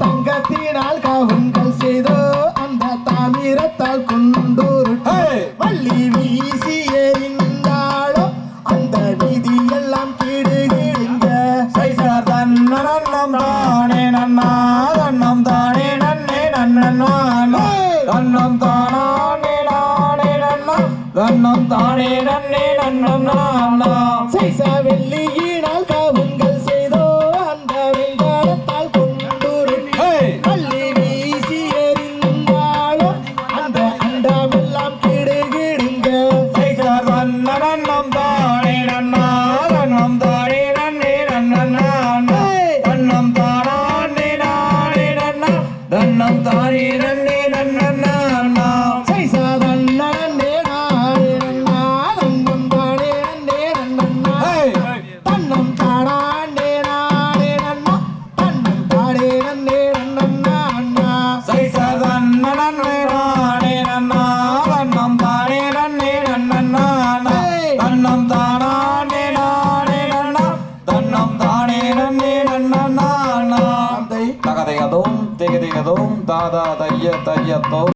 தங்கத்தினால் காவன்கள் செய்தோ அந்த தாமிரத்தால் குண்டூரு வள்ளி வீசி எறிந்தாளோ அந்த விதி எல்லாம் கீடுகிழிங்க சைசார் தன்னம் தானே நன்னா தன்னம் தானே நன்னே நன்னானே தன்னம் தானே நானே நன்னா தன்னம் தானே நன்னே நன்னா சைசார் Da da da! Tayya, Tayya, Tau.